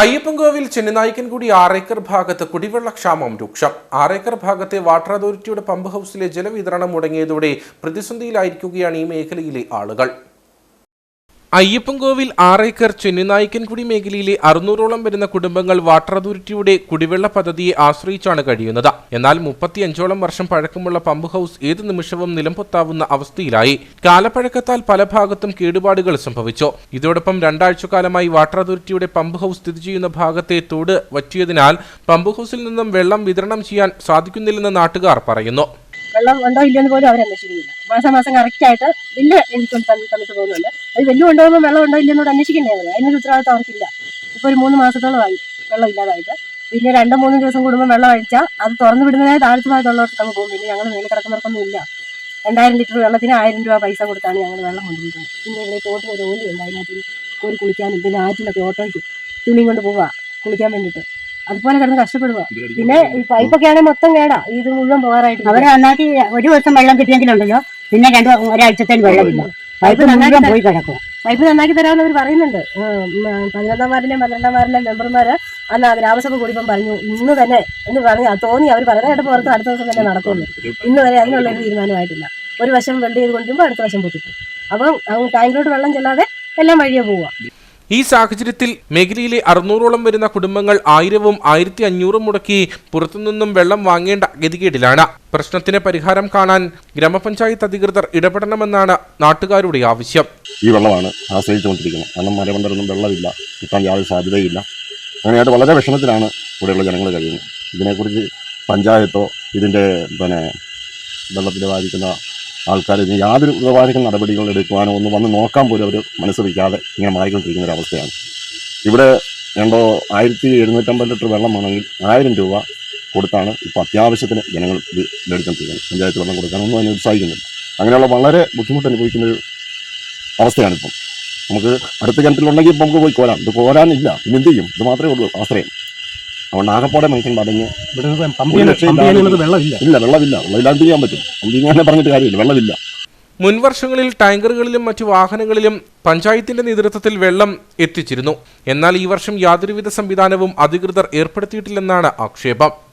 അയ്യപ്പൻകോവിൽ ചെന്നിനായിക്കൻകുടി ആറേക്കർ ഭാഗത്ത് കുടിവെള്ളക്ഷാമം രൂക്ഷം. ആറേക്കർ ഭാഗത്തെ വാട്ടർ അതോറിറ്റിയുടെ പമ്പ് ഹൗസിലെ ജലവിതരണം മുടങ്ങിയതോടെ പ്രതിസന്ധിയിലായിരിക്കുകയാണ് ഈ മേഖലയിലെ ആളുകൾ. അയ്യപ്പൻകോവിൽ ആറേക്കർ ചെന്നിനായിക്കൻകുടി മേഖലയിലെ അറുന്നൂറോളം വരുന്ന കുടുംബങ്ങൾ വാട്ടർ അതോറിറ്റിയുടെ കുടിവെള്ള പദ്ധതിയെ ആശ്രയിച്ചാണ് കഴിയുന്നത്. എന്നാൽ മുപ്പത്തിയഞ്ചോളം വർഷം പഴക്കമുള്ള പമ്പ് ഹൗസ് ഏത് നിമിഷവും നിലംപൊത്താവുന്ന അവസ്ഥയിലായി. കാലപ്പഴക്കത്താൽ പല ഭാഗത്തും കേടുപാടുകൾ സംഭവിച്ചു. ഇതോടൊപ്പം രണ്ടാഴ്ചക്കാലമായി വാട്ടർ അതോറിറ്റിയുടെ പമ്പ് ഹൗസ് സ്ഥിതി ചെയ്യുന്ന ഭാഗത്തെ തോട് വറ്റിയതിനാൽ പമ്പ് ഹൗസിൽ നിന്നും വെള്ളം വിതരണം ചെയ്യാൻ സാധിക്കുന്നില്ലെന്ന് നാട്ടുകാർ പറയുന്നു. വെള്ളം ഉണ്ടോ ഇല്ലെന്ന് പോലും അവർ അന്വേഷിക്കുന്നില്ല. മാസം മാസം കറക്റ്റ് ആയിട്ട് ബില്ല് എനിക്ക് തന്ന് തന്നിട്ട് പോകുന്നുണ്ട്. അത് വലിയ കൊണ്ടുപോകുമ്പോൾ വെള്ളം ഉണ്ടോ ഇല്ലെന്നോട് അന്വേഷിക്കണ്ടേ അവർ അതിനൊരു ഉത്തരവാദിത്തം അവർക്കില്ല. ഇപ്പോൾ ഒരു മൂന്ന് മാസത്തോളമായി വെള്ളം ഇല്ലാതായിട്ട്. പിന്നെ രണ്ടോ മൂന്ന് ദിവസം കൂടുമ്പോൾ വെള്ളം അഴിച്ചാൽ അത് തുറന്നു വിടുന്നതായ താഴ്ത്തുമായിട്ടുള്ളവർക്ക് അങ്ങ് പോകും. പിന്നെ ഞങ്ങൾ മേലെ കിടക്കുന്നവർക്കൊന്നും ഇല്ല. രണ്ടായിരം ലിറ്റർ വെള്ളത്തിന് ആയിരം രൂപ പൈസ കൊടുത്താണ് ഞങ്ങൾ വെള്ളം കൊണ്ടുപോയിട്ടുള്ളത് പിന്നെ ഇവിടെ തോട്ടിൽ ഒരു ഓലിയുണ്ട് അതിനകത്ത് കോരി കുളിക്കാനും പിന്നെ ആറ്റിലൊക്കെ ഓട്ടോയ്ക്ക് തുണിയും കൊണ്ട് പോവുക കുളിക്കാൻ വേണ്ടിയിട്ട്. അതുപോലെ കിടന്ന് കഷ്ടപ്പെടുക പിന്നെ ഈ പൈപ്പൊക്കെ ആണെങ്കിൽ മൊത്തം കേടാ. ഇത് മുഴുവൻ പോകാറായിട്ട് അവരെ നന്നാക്കി ഒരു ദിവസം വെള്ളം കിട്ടിയെങ്കിലുണ്ടല്ലോ പിന്നെ രണ്ടു ഒരാഴ്ചത്തേന് വെള്ളമില്ല പൈപ്പ് മുഴുവൻ പോയി കിടക്കും പൈപ്പ് നന്നാക്കി തരാമെന്ന് അവർ പറയുന്നുണ്ട് ഉം, ഉം, പതിനൊന്നാം വാർഡിലെയും പന്ത്രണ്ടാം വാർഡിലെ മെമ്പർമാര് അന്ന് ആ ഗ്രാമസഭ കൂടിയപ്പം പറഞ്ഞു ഇന്ന് തന്നെ എന്ന് പറഞ്ഞു തോന്നി അവർ പറയുന്ന കേട്ട് പുറത്ത് അടുത്ത ദിവസം തന്നെ നടക്കുള്ളൂ. ഇന്ന് വരെ അതിനുള്ള ഒരു തീരുമാനമായിട്ടില്ല. ഒരു വശം വെള്ളം ചെയ്ത് കൊണ്ടുപോകുമ്പോൾ അടുത്ത വശം പൊട്ടിക്കും അപ്പം ടാങ്കിലോട്ട് വെള്ളം ചെല്ലാതെ എല്ലാം വഴിയെ പോവുക. ഈ സാഹചര്യത്തിൽ മേഖലയിലെ അറുന്നൂറോളം വരുന്ന കുടുംബങ്ങൾ ആയിരവും ആയിരത്തി അഞ്ഞൂറും മുടക്കി പുറത്തുനിന്നും വെള്ളം വാങ്ങേണ്ട ഗതികേടിലാണ്. പ്രശ്നത്തിന് പരിഹാരം കാണാൻ ഗ്രാമപഞ്ചായത്ത് അധികൃതർ ഇടപെടണമെന്നാണ് നാട്ടുകാരുടെ ആവശ്യം. ഈ വെള്ളമാണ് ആശ്രയിച്ചുകൊണ്ടിരിക്കുന്നത്. കാരണം മരമണ്ടലൊന്നും വെള്ളമില്ല. കിട്ടാൻ യാതൊരു സാധ്യതയില്ല. അങ്ങനെയായിട്ട് വളരെ വിഷമത്തിലാണ് ഇവിടെയുള്ള ജനങ്ങൾ കഴിയുന്നത്. ഇതിനെക്കുറിച്ച് പഞ്ചായത്തോ ഇതിന്റെ പിന്നെ വെള്ളത്തിൽ ബാധിക്കുന്ന ആൾക്കാർ ഇതിന് യാതൊരു ഉപകാരിക്കുന്ന നടപടികൾ എടുക്കുവാനോ ഒന്ന് വന്ന് നോക്കാൻ പോലും അവർ മനസ്സ് വയ്ക്കാതെ ഇങ്ങനെ മാറിക്കൊണ്ടിരിക്കുന്ന ഒരു അവസ്ഥയാണ്. ഇവിടെ രണ്ടോ ആയിരത്തി എഴുന്നൂറ്റമ്പത് ലിറ്റർ വെള്ളമാണെങ്കിൽ ആയിരം രൂപ കൊടുത്താണ് ഇപ്പോൾ അത്യാവശ്യത്തിന് ജനങ്ങൾ ഇത് മേടിച്ചുകൊണ്ടിരിക്കുന്നത് പഞ്ചായത്ത് വെള്ളം കൊടുക്കാനൊന്നും അതിനെ ഉത്സാഹിക്കുന്നില്ല. അങ്ങനെയുള്ള വളരെ ബുദ്ധിമുട്ട് അനുഭവിക്കുന്ന ഒരു അവസ്ഥയാണിപ്പം നമുക്ക് അടുത്ത കിണറ്റിലുണ്ടെങ്കിൽ ഇപ്പം നമുക്ക് പോയി കോരാം. ഇത് കോരാനില്ല. പിന്നെ എന്ത് ചെയ്യും? ഇത് മാത്രമേ ഉള്ളൂ ആശ്രയം. അതുകൊണ്ട് ആകെപ്പാടെ മനുഷ്യൻ പടഞ്ഞ് വെള്ളമില്ല. ഇല്ല വെള്ളമില്ല. വെള്ളമില്ലാണ്ട് ചെയ്യാൻ പറ്റും. എന്ത് ചെയ്യാൻ പറഞ്ഞിട്ട് കാര്യമില്ല. വെള്ളമില്ല. മുൻ വർഷങ്ങളിൽ ടാങ്കറുകളിലും മറ്റു വാഹനങ്ങളിലും പഞ്ചായത്തിന്റെ നേതൃത്വത്തിൽ വെള്ളം എത്തിച്ചിരുന്നു. എന്നാൽ ഈ വർഷം യാതൊരുവിധ സംവിധാനവും അധികൃതർ ഏർപ്പെടുത്തിയിട്ടില്ലെന്നാണ് ആക്ഷേപം.